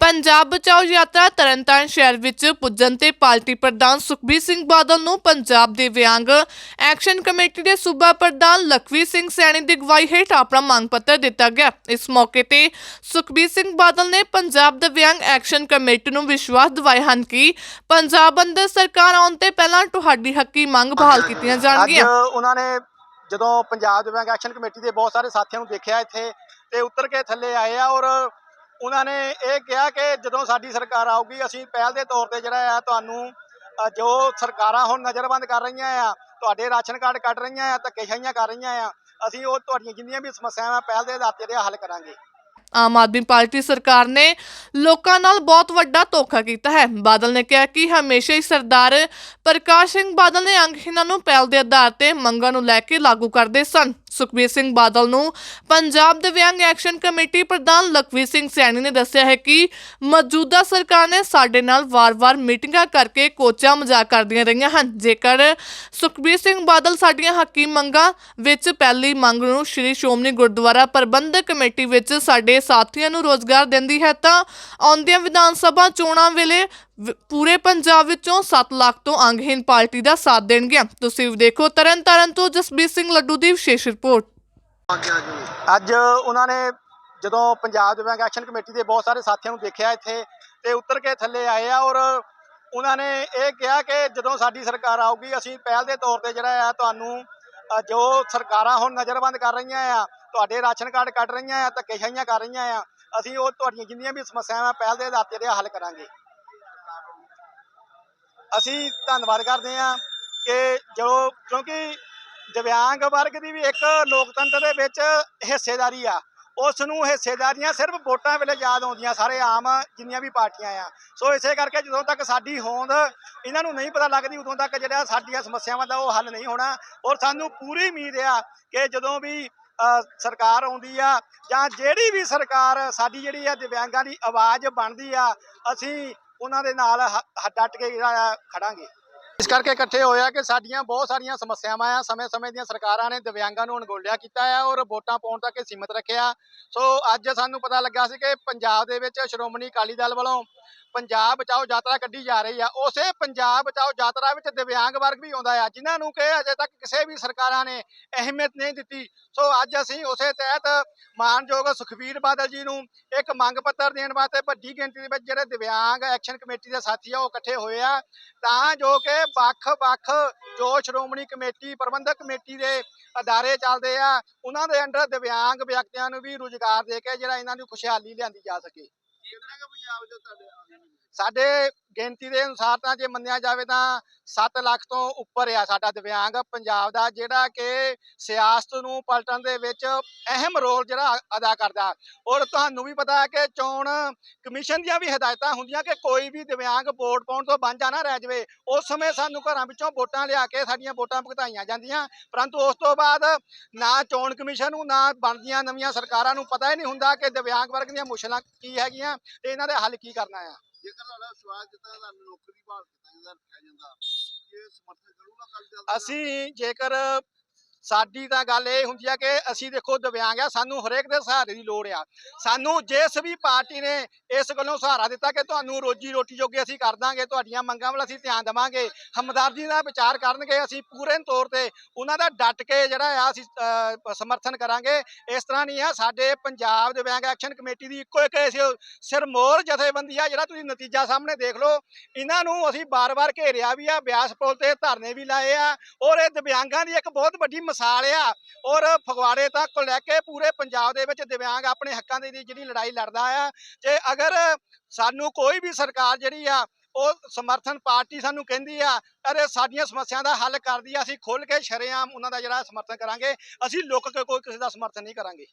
ਪੰਜਾਬ ਬਚਾਓ ਯਾਤਰਾ ਤਰਨਤਾਰਨ ਸ਼ਹਿਰ ਵਿੱਚ ਪੁੱਜਣ ਤੇ ਪਾਰਟੀ ਪ੍ਰਧਾਨ ਸੁਖਬੀਰ ਸਿੰਘ ਬਾਦਲ ਨੂੰ ਪੰਜਾਬ ਦੇ ਵਿਅੰਗ ਐਕਸ਼ਨ ਕਮੇਟੀ ਦੇ ਸੂਬਾ ਪ੍ਰਧਾਨ ਲਖਵੀਰ ਸਿੰਘ ਸੈਣੀ ਦੀ ਅਗਵਾਈ ਹੇਠ ਆਪਣਾ ਮੰਗ ਪੱਤਰ ਦਿੱਤਾ ਗਿਆ। ਇਸ ਮੌਕੇ ਤੇ ਸੁਖਬੀਰ ਸਿੰਘ ਬਾਦਲ ਨੇ ਪੰਜਾਬ ਦੇ ਵਿਅੰਗ ਐਕਸ਼ਨ ਕਮੇਟੀ ਨੂੰ ਵਿਸ਼ਵਾਸ ਦਿਵਾਇਆ ਹਨ ਕਿ ਪੰਜਾਬ ਅੰਦਰ ਸਰਕਾਰ ਆਉਣ ਤੇ ਪਹਿਲਾਂ ਤੁਹਾਡੀ ਹੱਕੀ ਮੰਗ ਬਹਾਲ ਕੀਤੀਆਂ ਅੱਜ ਜਾਣਗੀਆਂ ਉਹਨਾਂ ਨੇ ਜਦੋਂ ਪੰਜਾਬ ਦੇ ਬੈਂਕ ਐਕਸ਼ਨ ਕਮੇਟੀ ਦੇ ਬਹੁਤ ਸਾਰੇ ਸਾਥੀਆਂ ਨੂੰ ਦੇਖਿਆ ਇੱਥੇ ਤੇ ਉਤਰ ਕੇ ਥੱਲੇ ਆਏ ਆ ਔਰ ਉਹਨਾਂ ਨੇ ਇਹ ਕਿਹਾ ਕਿ ਜਦੋਂ ਸਾਡੀ ਸਰਕਾਰ ਆਊਗੀ, ਅਸੀਂ ਪਹਿਲ ਦੇ ਤੌਰ ਤੇ ਜਿਹੜਾ ਆ ਤੁਹਾਨੂੰ ਜੋ ਸਰਕਾਰਾਂ ਹੁਣ ਨਜ਼ਰਬੰਦ ਕਰ ਰਹੀਆਂ ਆ, ਤੁਹਾਡੇ ਰਾਸ਼ਨ ਕਾਰਡ ਕੱਢ ਰਹੀਆਂ ਆ, ਧੱਕੇਸ਼ਾਹੀਆਂ ਕਰ ਰਹੀਆਂ ਆ, ਅਸੀਂ ਉਹ ਤੁਹਾਡੀਆਂ ਜਿੰਨੀਆਂ ਵੀ ਸਮੱਸਿਆਵਾਂ ਪਹਿਲ ਦੇ ਆਧਾਰ ਤੇ ਜਿਹੜੇ ਹੱਲ ਕਰਾਂਗੇ। ਆਮ ਆਦਮੀ ਪਾਰਟੀ ਸਰਕਾਰ ਨੇ ਲੋਕਾਂ ਨਾਲ ਬਹੁਤ ਵੱਡਾ ਧੋਖਾ ਕੀਤਾ ਹੈ। ਬਾਦਲ ਨੇ ਕਿਹਾ ਕਿ ਹਮੇਸ਼ਾ ਹੀ ਸਰਦਾਰ ਪ੍ਰਕਾਸ਼ ਸਿੰਘ ਬਾਦਲ ਨੇ ਅੰਗਹੀਣਾਂ ਨੂੰ ਪਹਿਲ ਦੇ ਆਧਾਰ ਤੇ ਮੰਗਾਂ ਨੂੰ ਲੈ ਕੇ ਲਾਗੂ ਕਰਦੇ ਸਨ। ਸੁਖਬੀਰ ਸਿੰਘ ਬਾਦਲ ਨੂੰ ਪੰਜਾਬ ਦੇ ਐਕਸ਼ਨ ਕਮੇਟੀ ਪ੍ਰਧਾਨ ਲਖਵੀਰ ਸਿੰਘ ਸੈਣੀ ਨੇ ਦੱਸਿਆ ਹੈ ਕਿ ਮੌਜੂਦਾ ਸਰਕਾਰ ਨੇ ਸਾਡੇ ਨਾਲ ਵਾਰ-ਵਾਰ ਮੀਟਿੰਗਾਂ ਕਰਕੇ ਕੋਚਾ ਮਜ਼ਾਕ ਕਰਦੀਆਂ ਰਹੀਆਂ ਹਨ। ਜੇਕਰ ਸੁਖਬੀਰ ਸਿੰਘ ਬਾਦਲ ਸਾਡੀਆਂ ਹੱਕੀ ਮੰਗਾਂ ਵਿੱਚ ਪਹਿਲੀ ਮੰਗ ਨੂੰ ਸ਼੍ਰੀ ਸ਼੍ਰੋਮਣੀ ਗੁਰਦੁਆਰਾ ਪ੍ਰਬੰਧਕ ਕਮੇਟੀ ਵਿੱਚ ਸਾਡੇ ਸਾਥੀਆਂ ਨੂੰ ਰੋਜ਼ਗਾਰ ਦਿੰਦੀ ਹੈ ਤਾਂ ਆਉਂਦੀਆਂ ਵਿਧਾਨ ਸਭਾ ਚੋਣਾਂ ਵੇਲੇ ਪੂਰੇ ਪੰਜਾਬ ਵਿੱਚੋਂ 7 ਲੱਖ ਤੋਂ ਅੰਗਹੀਨ ਪਾਰਟੀ ਦਾ ਸਾਥ ਦੇਣਗੇ ਤੁਸੀਂ ਦੇਖੋ ਤਰਨ ਤੋਂ ਜਸਬੀਰ ਸਿੰਘ ਲੱਡੂ ਦੀ ਵਿਸ਼ੇਸ਼ ਰਿਪੋਰਟ। ਅੱਜ ਉਹਨਾਂ ਨੇ ਜਦੋਂ ਪੰਜਾਬ ਦੇ ਐਕਸ਼ਨ ਕਮੇਟੀ ਦੇ ਬਹੁਤ ਸਾਰੇ ਸਾਥੀਆਂ ਨੂੰ ਦੇਖਿਆ ਇੱਥੇ ਤੇ ਉਤਰ ਕੇ ਥੱਲੇ ਆਏ ਆ ਔਰ ਉਹਨਾਂ ਨੇ ਇਹ ਕਿਹਾ ਕਿ ਜਦੋਂ ਸਾਡੀ ਸਰਕਾਰ ਆਊਗੀ, ਅਸੀਂ ਪਹਿਲ ਦੇ ਤੌਰ ਤੇ ਜਿਹੜਾ ਆ ਤੁਹਾਨੂੰ ਜੋ ਸਰਕਾਰਾਂ ਹੁਣ ਨਜ਼ਰਬੰਦ ਕਰ ਰਹੀਆਂ ਆ ਤੁਹਾਡੇ ਰਾਸ਼ਨ ਕਾਰਡ ਕੱਢ ਰਹੀਆਂ ਆ ਧੱਕੇਸ਼ਾਹੀਆਂ ਕਰ ਰਹੀਆਂ ਆ, ਅਸੀਂ ਉਹ ਤੁਹਾਡੀਆਂ ਜਿੰਨੀਆਂ ਵੀ ਸਮੱਸਿਆਵਾਂ ਪਹਿਲ ਦੇ ਆਧਾਰ ਤੇ ਜਿਹੜੇ ਹੱਲ ਕਰਾਂਗੇ। ਅਸੀਂ ਧੰਨਵਾਦ ਕਰਦੇ ਹਾਂ ਕਿ ਜੋ ਕਿਉਂਕਿ ਦਿਵਿਆਂਗ ਵਰਗ ਦੀ ਵੀ ਇੱਕ ਲੋਕਤੰਤਰ ਦੇ ਵਿੱਚ ਹਿੱਸੇਦਾਰੀ ਆ। ਉਸ ਨੂੰ ਹਿੱਸੇਦਾਰੀਆਂ ਸਿਰਫ ਵੋਟਾਂ ਵੇਲੇ ਯਾਦ ਆਉਂਦੀਆਂ, ਸਾਰੇ ਆਮ ਜਿੰਨੀਆਂ ਵੀ ਪਾਰਟੀਆਂ ਆ। ਸੋ ਇਸੇ ਕਰਕੇ ਜਦੋਂ ਤੱਕ ਸਾਡੀ ਹੋਂਦ ਇਹਨਾਂ ਨੂੰ ਨਹੀਂ ਪਤਾ ਲੱਗਦੀ, ਉਦੋਂ ਤੱਕ ਜਿਹੜਾ ਸਾਡੀਆਂ ਸਮੱਸਿਆਵਾਂ ਦਾ ਉਹ ਹੱਲ ਨਹੀਂ ਹੋਣਾ। ਔਰ ਸਾਨੂੰ ਪੂਰੀ ਉਮੀਦ ਆ ਕਿ ਜਦੋਂ ਵੀ ਸਰਕਾਰ ਆਉਂਦੀ ਆ ਜਾਂ ਜਿਹੜੀ ਵੀ ਸਰਕਾਰ ਸਾਡੀ ਜਿਹੜੀ ਆ ਦਿਵਿਆਂਗਾਂ ਦੀ ਆਵਾਜ਼ ਬਣਦੀ ਆ, ਅਸੀਂ ਉਹਨਾਂ ਦੇ ਨਾਲ ਹ- ਹ- ਡਟ ਕੇ ਜਿਹੜਾ ਆ ਖੜਾਂਗੇ। ਇਸ ਕਰਕੇ ਇਕੱਠੇ ਹੋਇਆ ਕਿ ਸਾਡੀਆਂ ਬਹੁਤ ਸਾਰੀਆਂ ਸਮੱਸਿਆਵਾਂ ਆ, ਸਮੇਂ-ਸਮੇਂ ਦੀਆਂ ਸਰਕਾਰਾਂ ਨੇ ਦਿਵਿਆਂਗਾਂ ਨੂੰ ਅਣਗੋਲਿਆ ਕੀਤਾ ਆ ਔਰ ਵੋਟਾਂ ਪਾਉਣ ਤੱਕ ਸੀਮਿਤ ਰੱਖਿਆ। ਸੋ ਅੱਜ ਸਾਨੂੰ ਪਤਾ ਲੱਗਾ ਸੀ ਕਿ ਪੰਜਾਬ ਦੇ ਵਿੱਚ ਸ਼੍ਰੋਮਣੀ ਅਕਾਲੀ ਦਲ ਵੱਲੋਂ ਪੰਜਾਬ ਬਚਾਓ ਯਾਤਰਾ ਕੱਢੀ ਜਾ ਰਹੀ ਆ। ਉਸੇ ਪੰਜਾਬ ਬਚਾਓ ਯਾਤਰਾ ਵਿੱਚ ਦਿਵਿਆਂਗ ਵਰਗ ਵੀ ਆਉਂਦਾ ਆ, ਜਿਨ੍ਹਾਂ ਨੂੰ ਕਿ ਅਜੇ ਤੱਕ ਕਿਸੇ ਵੀ ਸਰਕਾਰਾਂ ਨੇ ਅਹਿਮੀਅਤ ਨਹੀਂ ਦਿੱਤੀ। ਸੋ ਅੱਜ ਅਸੀਂ ਉਸੇ ਤਹਿਤ ਮਾਨਯੋਗ ਸੁਖਬੀਰ ਬਾਦਲ ਜੀ ਨੂੰ ਇੱਕ ਮੰਗ ਪੱਤਰ ਦੇਣ ਵਾਸਤੇ ਵੱਡੀ ਗਿਣਤੀ ਦੇ ਵਿੱਚ ਜਿਹੜੇ ਦਿਵਿਆਂਗ ਐਕਸ਼ਨ ਕਮੇਟੀ ਦੇ ਸਾਥੀ ਆ, ਉਹ ਇਕੱਠੇ ਹੋਏ ਆ। ਤਾਂ ਜੋ ਕਿ ਵੱਖ-ਵੱਖ ਜੋ ਸ਼੍ਰੋਮਣੀ ਕਮੇਟੀ, ਪ੍ਰਬੰਧਕ ਕਮੇਟੀ ਦੇ ਅਦਾਰੇ ਚੱਲਦੇ ਆ, ਉਹਨਾਂ ਦੇ ਅੰਡਰ ਦਿਵਿਆਂਗ ਵਿਅਕਤੀਆਂ ਨੂੰ ਵੀ ਰੁਜ਼ਗਾਰ ਦੇ ਕੇ ਜਿਹੜਾ ਇਹਨਾਂ ਨੂੰ ਖੁਸ਼ਹਾਲੀ ਲਿਆਂਦੀ ਜਾ ਸਕੇ। ਆਪ ਜੋ ਤੁਹਾਡੇ ਸਾਡੇ ਗਿਣਤੀ ਦੇ ਅਨੁਸਾਰ ਤਾਂ ਜੇ ਮੰਨਿਆ ਜਾਵੇ ਤਾਂ 7 ਲੱਖ ਤੋਂ ਉੱਪਰ ਆ ਸਾਡਾ ਦਿਵਿਆਂਗ ਪੰਜਾਬ ਦਾ, ਜਿਹੜਾ ਕਿ ਸਿਆਸਤ ਨੂੰ ਪਲਟਣ ਦੇ ਵਿੱਚ ਅਹਿਮ ਰੋਲ ਜਿਹੜਾ ਅਦਾ ਕਰਦਾ। ਔਰ ਤੁਹਾਨੂੰ ਵੀ ਪਤਾ ਹੈ ਕਿ ਚੋਣ ਕਮਿਸ਼ਨ ਦੀਆਂ ਵੀ ਹਦਾਇਤਾਂ ਹੁੰਦੀਆਂ ਕਿ ਕੋਈ ਵੀ ਦਿਵਿਆਂਗ ਵੋਟ ਪਾਉਣ ਤੋਂ ਵਾਂਝਾ ਨਾ ਰਹਿ ਜਾਵੇ, ਉਸ ਸਮੇਂ ਸਾਨੂੰ ਘਰਾਂ ਵਿੱਚੋਂ ਵੋਟਾਂ ਲਿਆ ਕੇ ਸਾਡੀਆਂ ਵੋਟਾਂ ਭੁਗਤਾਈਆਂ ਜਾਂਦੀਆਂ। ਪਰੰਤੂ ਉਸ ਤੋਂ ਬਾਅਦ ਨਾ ਚੋਣ ਕਮਿਸ਼ਨ ਨੂੰ ਨਾ ਬਣਦੀਆਂ ਨਵੀਆਂ ਸਰਕਾਰਾਂ ਨੂੰ ਪਤਾ ਹੀ ਨਹੀਂ ਹੁੰਦਾ ਕਿ ਦਿਵਿਆਂਗ ਵਰਗ ਦੀਆਂ ਮੁਸ਼ਕਲਾਂ ਕੀ ਹੈਗੀਆਂ ਤੇ ਇਹਨਾਂ ਦੇ ਹੱਲ ਕੀ ਕਰਨਾ ਆ। ਜੇਕਰ ਤੁਹਾਡਾ ਵਿਸ਼ਵਾਸ ਦਿੱਤਾ ਤੁਹਾਨੂੰ ਨੌਕਰੀ ਭਾਲ ਕੀਤਾ ਜਾਂਦਾ, ਰੱਖਿਆ ਜਾਂਦਾ, ਇਹ ਸਮਰਥਨ ਕਰੂਗਾ ਕੱਲ ਅਸੀਂ ਜੇਕਰ ਸਾਡੀ ਤਾਂ ਗੱਲ ਇਹ ਹੁੰਦੀ ਆ ਕਿ ਅਸੀਂ ਦੇਖੋ ਦਿਵਿਆਂਗ ਆ, ਸਾਨੂੰ ਹਰੇਕ ਦੇ ਸਹਾਰੇ ਦੀ ਲੋੜ ਆ। ਸਾਨੂੰ ਜਿਸ ਵੀ ਪਾਰਟੀ ਨੇ ਇਸ ਗੱਲੋਂ ਸਹਾਰਾ ਦਿੱਤਾ ਕਿ ਤੁਹਾਨੂੰ ਰੋਜੀ ਰੋਟੀ ਜੋਗੇ ਅਸੀਂ ਕਰ ਦਾਂਗੇ, ਤੁਹਾਡੀਆਂ ਮੰਗਾਂ ਵੱਲ ਅਸੀਂ ਧਿਆਨ ਦੇਵਾਂਗੇ, ਹਮਦਰਦੀ ਨਾਲ ਵਿਚਾਰ ਕਰਨਗੇ, ਅਸੀਂ ਪੂਰੇ ਤੌਰ ਤੇ ਉਹਨਾਂ ਦਾ ਡਟ ਕੇ ਜਿਹੜਾ ਆ ਅਸੀਂ ਸਮਰਥਨ ਕਰਾਂਗੇ। ਇਸ ਤਰ੍ਹਾਂ ਨਹੀਂ ਆ, ਸਾਡੇ ਪੰਜਾਬ ਦਿਵਿਆਂਗ ਐਕਸ਼ਨ ਕਮੇਟੀ ਦੀ ਇੱਕੋ ਇੱਕ ਸਿਰਮੋਰ ਜਥੇਬੰਦੀ ਆ, ਜਿਹੜਾ ਤੁਸੀਂ ਨਤੀਜਾ ਸਾਹਮਣੇ ਦੇਖ ਲਓ। ਇਹਨਾਂ ਨੂੰ ਅਸੀਂ ਬਾਰ-ਬਾਰ ਘੇਰਿਆ ਵੀ ਆ, ਬਿਆਸ ਪੁਲ ਤੇ ਧਰਨੇ ਵੀ ਲਾਏ ਆ ਔਰ ਇਹ ਦਿਵਿਆਂਗਾਂ ਦੀ ਇੱਕ ਬਹੁਤ ਵੱਡੀ ਮਿਸਾਲ ਆ ਔਰ ਫਗਵਾੜੇ ਤੱਕ ਲੈ ਕੇ ਪੂਰੇ ਪੰਜਾਬ ਦੇ ਵਿੱਚ ਦਿਵਿਆਂਗ ਆਪਣੇ ਹੱਕਾਂ ਦੀ ਜਿਹੜੀ ਲੜਾਈ ਲੜਦਾ ਆ। ਤੇ ਅਗਰ ਸਾਨੂੰ ਕੋਈ ਵੀ ਸਰਕਾਰ ਜਿਹੜੀ ਆ, ਉਹ ਸਮਰਥਨ ਪਾਰਟੀ ਸਾਨੂੰ ਕਹਿੰਦੀ ਆ, ਅਰੇ ਸਾਡੀਆਂ ਸਮੱਸਿਆ ਦਾ ਹੱਲ ਕਰਦੀ ਆ, ਅਸੀਂ ਖੁੱਲ ਕੇ ਸ਼ਰੇਆਮ ਉਹਨਾਂ ਦਾ ਜਿਹੜਾ ਸਮਰਥਨ ਕਰਾਂਗੇ, ਅਸੀਂ ਲੁੱਕ ਕੇ ਕੋਈ ਕਿਸੇ ਦਾ ਸਮਰਥਨ ਨਹੀਂ ਕਰਾਂਗੇ।